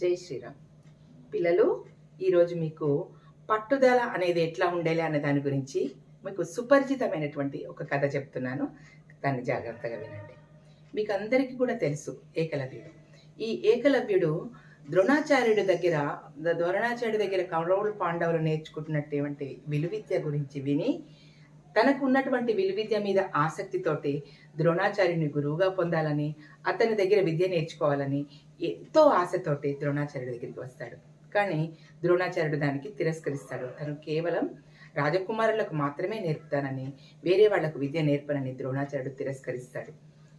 జై శ్రీరామ్. పిల్లలు ఈరోజు మీకు పట్టుదల అనేది ఎట్లా ఉండేది అనే దాని గురించి మీకు సుపరిచితమైనటువంటి ఒక కథ చెప్తున్నాను. దాన్ని జాగ్రత్తగా వినండి. మీకు అందరికీ కూడా తెలుసు ఏకలవ్యుడు. ఈ ఏకలవ్యుడు ద్రోణాచార్యుడి దగ్గర ద్రోణాచార్యుడి దగ్గర కౌరవులు పాండవులు నేర్చుకుంటున్నటువంటి విలువిద్య గురించి విని తనకు ఉన్నటువంటి విలువిద్య మీద ఆసక్తితోటి ద్రోణాచార్యుని గురువుగా పొందాలని అతని దగ్గర విద్య నేర్చుకోవాలని ఎంతో ఆశతోటి ద్రోణాచార్యుడి దగ్గరికి వస్తాడు. కానీ ద్రోణాచార్యుడు దానికి తిరస్కరిస్తాడు. తను కేవలం రాజకుమారులకు మాత్రమే నేర్పుతానని వేరే వాళ్ళకు విద్య నేర్పనని ద్రోణాచార్యుడు తిరస్కరిస్తాడు.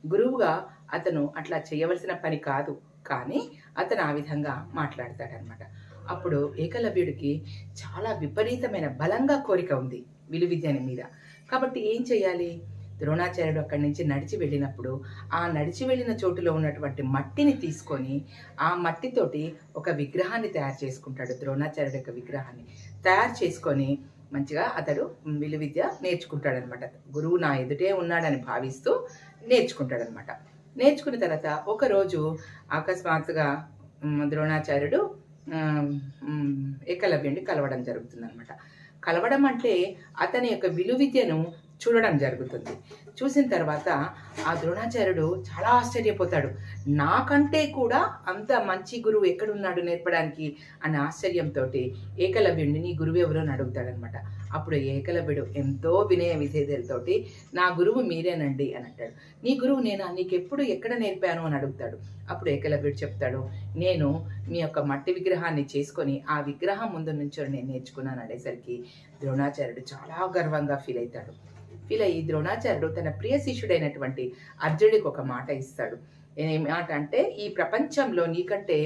గురువుగా అతను అట్లా చేయవలసిన పని కాదు. కానీ అతను ఆ విధంగా మాట్లాడతాడనమాట అప్పుడు ఏకలవ్యుడికి చాలా విపరీతమైన బలంగా కోరిక ఉంది విలువిద్యని మీద. కాబట్టి ఏం చేయాలి ద్రోణాచార్యుడు అక్కడి నుంచి నడిచి వెళ్ళినప్పుడు ఆ నడిచి వెళ్ళిన చోటులో ఉన్నటువంటి మట్టిని తీసుకొని ఆ మట్టితోటి ఒక విగ్రహాన్ని తయారు చేసుకుంటాడు ద్రోణాచార్యుడు యొక్క విగ్రహాన్ని. తయారు చేసుకొని మంచిగా అతడు విలువిద్య నేర్చుకుంటాడనమాట. గురువు నా ఎదుటే ఉన్నాడని భావిస్తూ నేర్చుకుంటాడనమాట. నేర్చుకున్న తర్వాత ఒకరోజు అకస్మాత్తుగా ద్రోణాచార్యుడు మ్, కలవడం జరుగుతుంది కలవడం కలవడం అంటే అతని యొక్క విలువిద్యను చూడడం జరుగుతుంది. చూసిన తర్వాత ఆ ద్రోణాచార్యుడు చాలా ఆశ్చర్యపోతాడు. నాకంటే కూడా అంత మంచి గురువు ఎక్కడున్నాడు నేర్పడానికి అనే ఆశ్చర్యంతో ఏకలవ్యుడిని నీ గురువు ఎవరో అని అడుగుతాడనమాట అప్పుడు ఏకలవ్యుడు ఎంతో వినయ విధేయతలతోటి నా గురువు మీరేనండి అని అంటాడు. నీ గురువు నేను? నీకెప్పుడు ఎక్కడ నేర్పాను అని అడుగుతాడు. అప్పుడు ఏకలవ్యుడు చెప్తాడు నేను మీ యొక్క మట్టి విగ్రహాన్ని చేసుకొని ఆ విగ్రహం ముందు నుంచో నేను నేర్చుకున్నాను అనేసరికి ద్రోణాచార్యుడు చాలా గర్వంగా ఫీల్ అవుతాడు. ఫీల్ అయ్యి ద్రోణాచార్యుడు తన ప్రియ శిష్యుడైనటువంటి అర్జునుడికి ఒక మాట ఇస్తాడు. ఏం మాట అంటే ఈ ప్రపంచంలో నీకంటే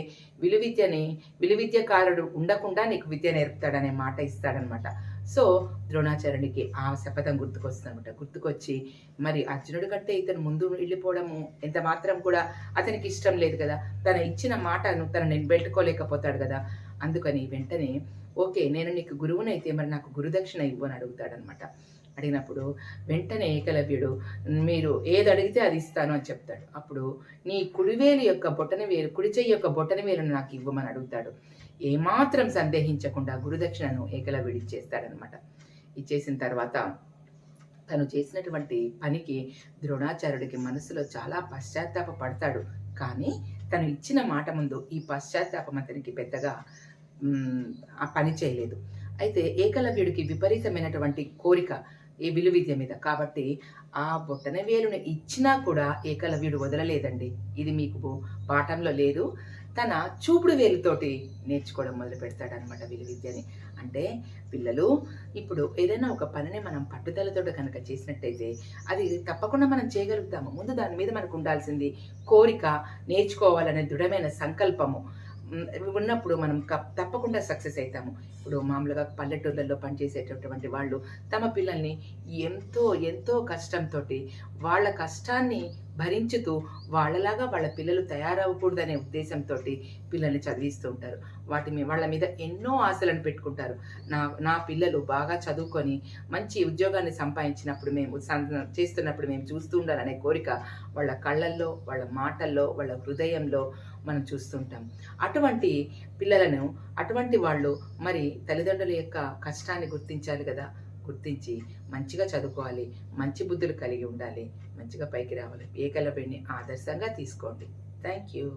విలువిద్యని విలువిద్యకారుడు ఉండకుండా నీకు విద్య నేర్పుతాడనే మాట ఇస్తాడనమాట సో ద్రోణాచార్యునికి ఆ శపథం గుర్తుకొస్తుందనమాట గుర్తుకొచ్చి మరి అర్జునుడి కంటే ఇతను ముందు వెళ్ళిపోవడము ఎంత మాత్రం కూడా అతనికి ఇష్టం లేదు కదా. తన ఇచ్చిన మాటను తను నిలబెట్టుకోలేకపోతాడు కదా. అందుకని వెంటనే ఓకే నేను నీకు గురువునైతే మరి నాకు గురుదక్షిణ ఇవ్వని అడుగుతాడనమాట అడిగినప్పుడు వెంటనే ఏకలవ్యుడు మీరు ఏది అడిగితే అది ఇస్తాను అని చెప్తాడు. అప్పుడు నీ కుడివేలు యొక్క బొటన వేలు కుడి చెయ్యి యొక్క బొటన వేలును నాకు ఇవ్వమని అడుగుతాడు. ఏమాత్రం సందేహించకుండా గురుదక్షిణను ఏకలవ్యుడు ఇచ్చేస్తాడనమాట ఇచ్చేసిన తర్వాత తను చేసినటువంటి పనికి ద్రోణాచార్యుడికి మనసులో చాలా పశ్చాత్తాప పడతాడు కానీ తను ఇచ్చిన మాట ముందు ఈ పశ్చాత్తాపం అతనికి పెద్దగా ఆ పని చేయలేదు. అయితే ఏకలవ్యుడికి విపరీతమైనటువంటి కోరిక ఈ విలువిద్య మీద. కాబట్టి ఆ బొట్టన వేలుని ఇచ్చినా కూడా ఏకలవ్యుడు వదలలేదండి. ఇది మీకు పాఠంలో లేదు. తన చూపుడు వేలుతోటి నేర్చుకోవడం మొదలు పెడతాడనమాట విలువిద్యని. అంటే పిల్లలు ఇప్పుడు ఏదైనా ఒక పనిని మనం పట్టుదలతో కనుక చేసినట్టయితే అది తప్పకుండా మనం చేయగలుగుతాము. ముందు దాని మీద మనకు ఉండాల్సింది కోరిక నేర్చుకోవాలనే దృఢమైన సంకల్పము. ఉన్నప్పుడు మనం తప్పకుండా సక్సెస్ అవుతాము ఇప్పుడు మామూలుగా పల్లెటూళ్ళల్లో పనిచేసేటటువంటి వాళ్ళు తమ పిల్లల్ని ఎంతో ఎంతో కష్టంతో వాళ్ళ కష్టాన్ని భరించుతూ వాళ్ళలాగా వాళ్ళ పిల్లలు తయారవ్వకూడదనే ఉద్దేశంతో పిల్లల్ని చదివిస్తూ ఉంటారు. వాటి మీ వాళ్ళ మీద ఎన్నో ఆశలను పెట్టుకుంటారు. నా నా పిల్లలు బాగా చదువుకొని మంచి ఉద్యోగాన్ని సంపాదించినప్పుడు మేము చేస్తున్నప్పుడు మేము చూస్తూ ఉండాలనే కోరిక వాళ్ళ కళ్ళల్లో వాళ్ళ మాటల్లో వాళ్ళ హృదయంలో మనం చూస్తుంటాం. అటువంటి పిల్లలను అటువంటి వాళ్ళు మరి తల్లిదండ్రుల యొక్క కష్టాన్ని గుర్తించాలి కదా? గుర్తించి మంచిగా చదువుకోవాలి మంచి బుద్ధులు కలిగి ఉండాలి మంచిగా పైకి రావాలి. ఏకలవ్యుడిని ఆదర్శంగా తీసుకోండి. Thank you